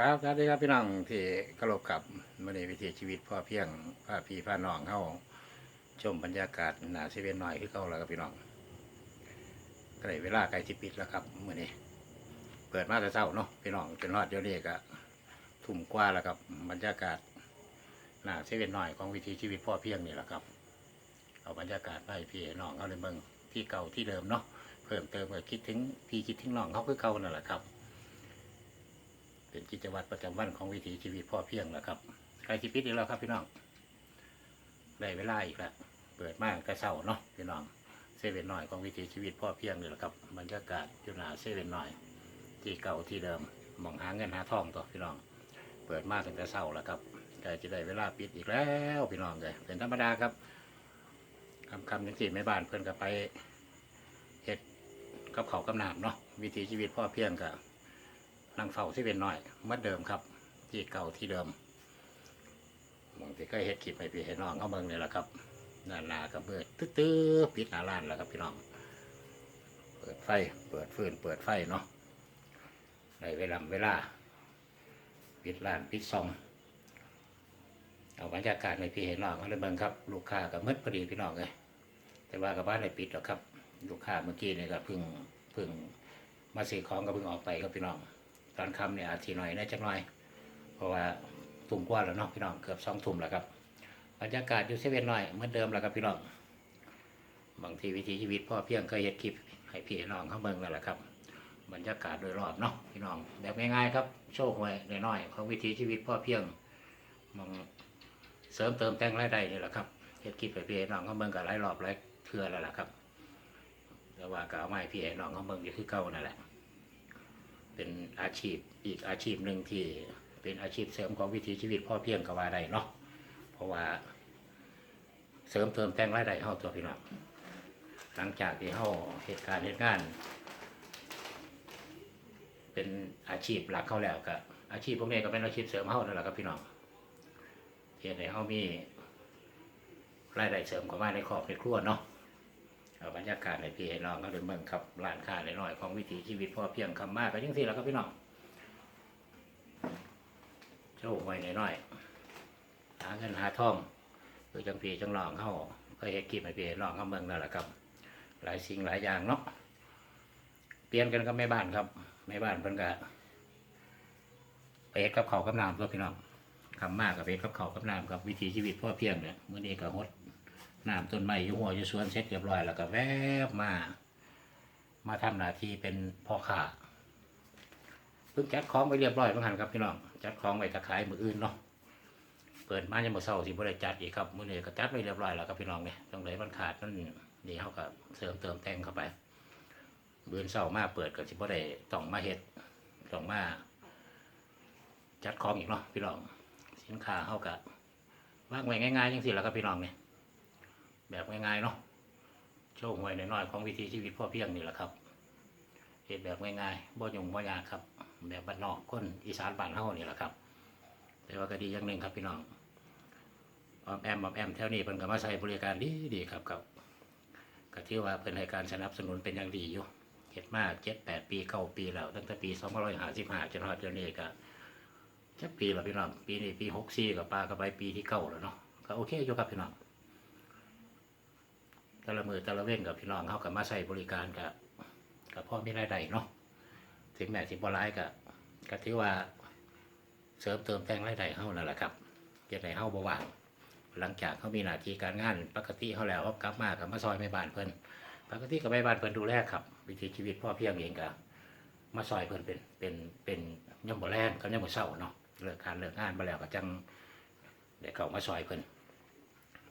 ครับสวัสดีครับพี่น้องที่กระโลบกับมื่อในวิถีชีวิตพ่อเพียงพ่อพี่พ่อน้องเข้าชมบรรยากาศหนาเซเว่นหน่อยคือเขาแล้วครับพี่น้องใกล้เวลาใกล้ที่ปิดแล้วครับมื่อนี้ เปิดมาแต่เช้าเนาะพี่น้องจนรอดเดี๋ยวนี้ก็ทุ่มกว่าแล้วครับบรรยากาศหนาเซเว่นหน่อยของวิถีชีวิตพ่อเพียงนี่แหละครับ เอาบรรยากาศไปพี่น้องเขาเลยเบิ่งที่เก่าที่เดิมเนาะเพิ่มเติมก็คิดถึงพี่คิดถึงน้องเขาคือเก่านั่นแหละครับ เป็นกิจวัตรประจำวันของวิถีชีวิตพ่อเพียงแล้วครับใกล้ที่ปิดอีกแล้วครับพี่น้องได้เวลาอีกแล้วเปิดมากแต่เช้าเนาะพี่น้องเซเว่นหน่อยของวิถีชีวิตพ่อเพียงนี่แหละครับบรรยากาศอยู่หนาเซเว่นหน่อย ที่เก่าที่เดิมมองหาเงินหาทองตัวพี่น้อง เปิดมากตั้งแต่เช้าแล้วครับใกล้จะได้เวลาปิดอีกแล้วพี่น้องเลยเป็นธรรมดาครับคำคำยังสี่แม่บ้านเพื่อนก็ไปเฮ็ดกับเขากำนาบเนาะวิถีชีวิตพ่อเพียงกับ นั่งเฝ้าที่เป็นน้อยเมื่อเดิมครับ ที่เก่าที่เดิมบางทีก็เฮ็ดคลิปพี่ให้น้องเขาเบิ่งนี่แหละครับหน้าหนากับเบิดตื้อๆปิดหน้าร้านแล้วครับพี่น้อง เปิดไฟ เปิดฟืนเปิดไฟเนาะในเวลาเวลา ปิดร้านปิดซองเอาบรรยากาศในพี่ให้น้องเขาเลยเบิ่งครับ ลูกค้ากับมืดพอดีพี่น้องเลยแต่ว่ากับบ้านในปิดหรอกครับ ลูกค้าเมื่อกี้นี่ก็เพิ่งเพิ่งมาซื้อของก็เพิ่งออกไปครับพี่น้อง ตอนค่ำเนี่ยอาทีหน่อยน่าจะหน่อย เพราะว่าทุ่มกว่าแล้วเนาะพี่น้องเกือบสองทุ่มแล้วครับบรรยากาศอยู่เซเว่นหน่อยเหมือนเดิมแล้วครับพี่น้องบางทีวิถีชีวิตพ่อเพียงเคยเห็ดคลิปให้พี่น้องเขาเบิ่งนั่นแหละครับ บรรยากาศโดยรอบเนาะพี่น้องแบบง่ายๆครับโชว์หวยน้อยๆของวิถีชีวิตพ่อเพียงมองเสริมเติมแต่งรายได้นี่แหละครับเห็ดคลิปให้พี่น้องเขาเบิ่งกับหลายรอบหลายเทื่อแล้วล่ะครับแต่ว่าก็เอาไม้พี่น้องเขาเบิ่งอยู่คือเก่านั่นแหละ เป็นอาชีพอีกอาชีพหนึ่งที่เป็นอาชีพเสริมของวิถีชีวิตพ่อเพียงก็ว่าได้เนาะเพราะว่า เสริมเติมแต่งรายได้เฮาตัวพี่น้องหลังจากที่เฮาเหตุการณ์เหตุงาน เป็นอาชีพหลักเขาแล้วก็อาชีพพวกนี้ก็เป็นอาชีพเสริมเฮานั่นแหละครับพี่น้องเฮ็ดให้เฮามีรายได้เสริมเข้ามาในครอบในครัวเนาะ เอาบรรยากาศในพี่ให้น้องเขาเดินเมืองครับร้านค้าหน่อยๆของวิถีชีวิตพอเพียงคำมากก็ยังสี่แล้วครับพี่น้องโชว์ไว้หน่อยๆหาเงินหาทองคือจังพี่จังหลองเข้าก็เฮ็ดคลิปให้พี่ให้น้องเขาเมืองนั่นแหละครับ หลายสิ่งหลายอย่างเนาะเปลี่ยนกันกับแม่บ้านครับแม่บ้านเพิ่นก็ไปเฮ็ดกับเขากับน้ำครับพี่น้องคำมากกับไปเฮ็ดกับเขากับน้ำกับวิถีชีวิตพ่อเพียงเนี่ยมื้อนี้ก็ฮด น้ำต้นไม้อยู่หัวอยู่สวนเสร็จเรียบร้อยแล้วก็แวบมา มาทำหน้าที่เป็นพ่อค้าเพิ่งจัดของไปเรียบร้อยเมื่อหันครับพี่น้องจัดของไว้ตะขายมืออื่นเนาะเปิดมายังมือเศร้าสิบ่ได้จัดอีกครับมื้อนี้ก็จัดไว้เรียบร้อยแล้วครับพี่น้องเนี่ยตรงไหนมันขาดนั่นนี่เขาก็เสริมเติมแต่งเข้าไปเบือนเศร้ามาเปิดก็สิบ่ได้ต้องมาเฮ็ดต้องมาจัดของอีกเนาะพี่น้องสินค้าเขาก็วางไว้ง่ายๆจังสิแล้วครับพี่น้องเนี่ย แบบง่ายๆเนาะโชว์หวยน้อยๆของวิถีชีวิตพ่อเพียงนี่แหละครับเหตุแบบง่ายๆบ่ยุ่งบ่ยากครับ แบบบ้านนอกคนอีสานบ้านเฮานี่แหละครับ แต่ว่าก็ดีอย่างหนึ่งครับพี่น้องออมแอมออมแอมแถวนี้เพิ่นก็มาใช้บริการดีดีครับครับก็ที่ว่าเพิ่นให้การสนับสนุนเป็นอย่างดีอยู่เฮ็ดมาเจ็ดแปดปีเก้าปีแล้วตั้งแต่ปีสองพันร้อยห้าสิบห้าจนฮอดเดี๋ยวนี้ก็จักปีแล้วพี่น้องปีนี้ปีหกสี่กับปลากับไปปีที่เก้าแล้วเนาะก็โอเคอยู่ครับพี่น้อง แต่ละมือแต่ละเว้นกับพี่น้องเขากับมาใช้บริการกับกับพ่อไมีรายได้เนาะถึงแม้สิบ่ร้ายกับก็ถือว่าเสริมเติมแต่งรายได้เขานั่นแหละครับจะได้เขาบ่ว่างหลังจากเขามีหน้าที่การงานปกติเขาแล้วเขากลับมากับมาซอยแม่บ้านเพิ่นปกติกับแม่บ้านเพิ่นดูแลครับ วิถีชีวิตพ่อเพียงเองกับมาซอยเพิ่นเป็นเป็นเป็นย่อมบ่แรงกับย่อมบ่เศร้าเนาะเลิกการเลิกงานมาแล้วก็จังเดี๋ยวเขามาซอยเพิ่น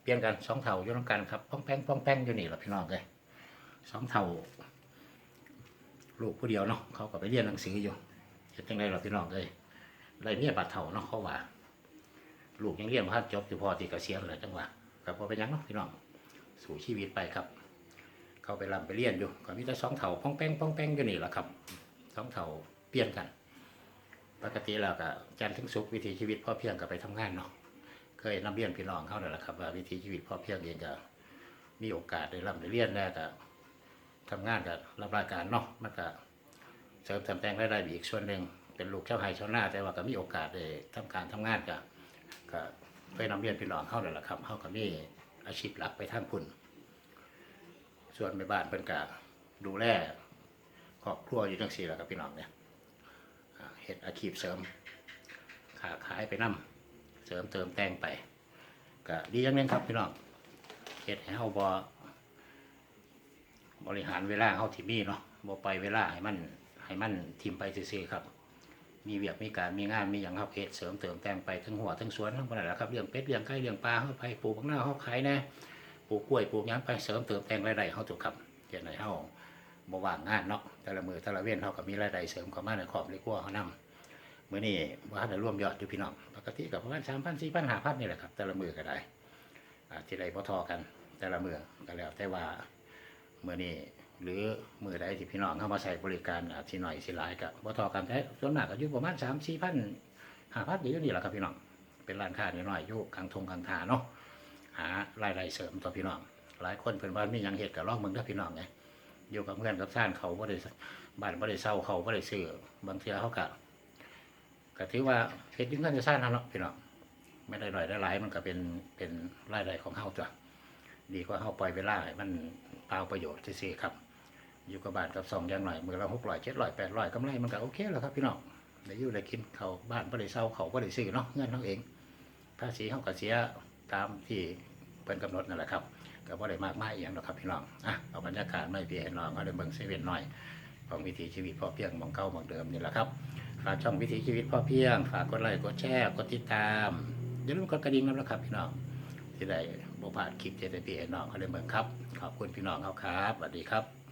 เปลี่ยนกันสองเท่าอยู่น้ำกันครับป้องแป้งป้องแป้งอยู่นี่หละพี่น้องเลยสองเท่าลูกผู้เดียวเนาะเขาก็ไปเรียนหนังสืออยู่เฮ็ดจังไดหรอพี่น้องเลยไรเมียบาดเท่าเนาะเขาว่าลูกยังเรียนมาจบอยู่พอที่เกษียณแล้วจังหวะก็พอไปยังเนาะพี่น้องสู่ชีวิตไปครับ เขาไปรำไปเรียนอยู่ก็มีแต่สองเท่าป้องแป้งป้องแป้งอยู่นี่แหละครับสองเท่าเปลี่ยนกัน ปกติแล้วก็จันทร์ถึงศุกร์วิถีชีวิตพ่อเพียงก็ไปทำงานเนาะ ยนำเรียนพี่น้องเขาเนี่ยแหละครับว่าวิถีชีวิตพ่อเพียงเองก็มีโอกาสได้รับได้เรียนแล้ก็ทำงานกับรับราชการเนาะมันก็เสริมเติมแต่งรายได้อีกส่วนหนึ่งเป็นลูกเจ้าไห้ชาวนาแต่ว่าก็มีโอกาสได้ทำการทำงานก็ก็ไปนำเรียนพี่น้องเข้านั่นแหละครับเข้าก็มีอาชีพหลักไปทางพุ่น ส่วนแม่บ้านเพิ่นก็ดูแลครอบครัวอยู่จังซี่แหละครับพี่น้องเนี่ยเฮ็ดอาชีพเสริมค้าขายไปนํ เสริมเติมแต่งไปก็ดีอย่างนึงครับพี่น้องเฮ็ดให้เฮาบ่บริหารเวลาเฮาที่มีเนาะบ่ไปเวลาให้มันให้มันทิมไปซื่อๆครับ มีเวียกมีการมีงานมีหยังเฮาเฮ็ดเสริมเติมแต่งไปทั้งหัวทั้งสวนทั้งบ่นั่นแหละครับเลี้ยงเป็ดเลี้ยงไก่เลี้ยงปลาเฮาไปปลูกบักหน้าเฮาขายแน่ปลูกกล้วยปลูกหยังไปเสริมเติมแต่งรายได้เฮาถูกครับเฮ็ดให้เฮาบ่ว่างงานเนาะแต่ละมือแต่ละเว้นเฮาก็มีรายได้เสริมเข้ามาในครอบในครัวเฮานํ มื้อนี้บ่ทันได้รวมยอดอยู่พี่น้องปกติก็ประมาณ3,000 4,000 5,000นี่แหละครับ แต่ละมือก็ได้อาจสิได้บ่เทอกัน แต่ละมือก็แล้วแต่ว่าเมื้อนี้หรือมือใดที่พี่น้องเข้ามาใช้บริการอาจสิน้อยสิหลายก็บ่เทอกันแต่ส่วนมากก็อยู่ประมาณ3 4,000 5,000อยู่นี่แหละครับพี่น้องเป็นร้านค้าน้อยๆอยู่กลางทงกลางทาเนาะหารายได้เสริมต่อพี่น้อง หลายคนเพิ่นว่ามียังเฮ็ดก็ลองเบิ่งเด้พี่น้องไงอยู่กับเพื่อนกับซ่านเขาบ่ได้บ้านบ่ได้เซาเขาบ่ได้ซื้อบางเทื่อเขาก็ ก็ถือว่าเฮ็ดยู่เงินจะซ่านนั่นเนาะพี่น้องไม่ได้หน่อยได้หลายมันก็เป็นเป็นรายได้ของเฮาจ้ะดีกว่าเฮาปล่อยเวลามันเปล่าประโยชน์ซื่อๆครับ อยู่กับบ้านกับซองอย่างหน่อยมื้อละ600 700 800กำไรมันก็โอเคแล้วครับพี่น้องได้อยู่ได้กินเขาบ้านบ่ได้เซาเขาบ่ได้ซื้อเนาะเงินเฮาเองภาษีเฮาก็เสียตามที่เพิ่นกำหนดนั่นแหละครับก็บ่ได้มากมายอหย่างหรอกครับพี่น้องอะเอาบรรยากาศไม่เพี่ให้น้องเอาได้เบิ่งเซเว่นหน่อยของวิถีชีวิตพอเพียงหมองเก่าหมองเดิมนี่แหละครับ ฝากช่องวิถีชีวิตพ่อเพียง ฝากกดไลค์กดแชร์กดติดตามอย่าลืมกดกระดิ่งนะครับพี่น้องที่ได้บ่พลานคลิปเจตพี่ให้น้องเขาได้เหมือนครับ ขอบคุณพี่น้องเขาครับสวัสดีครับ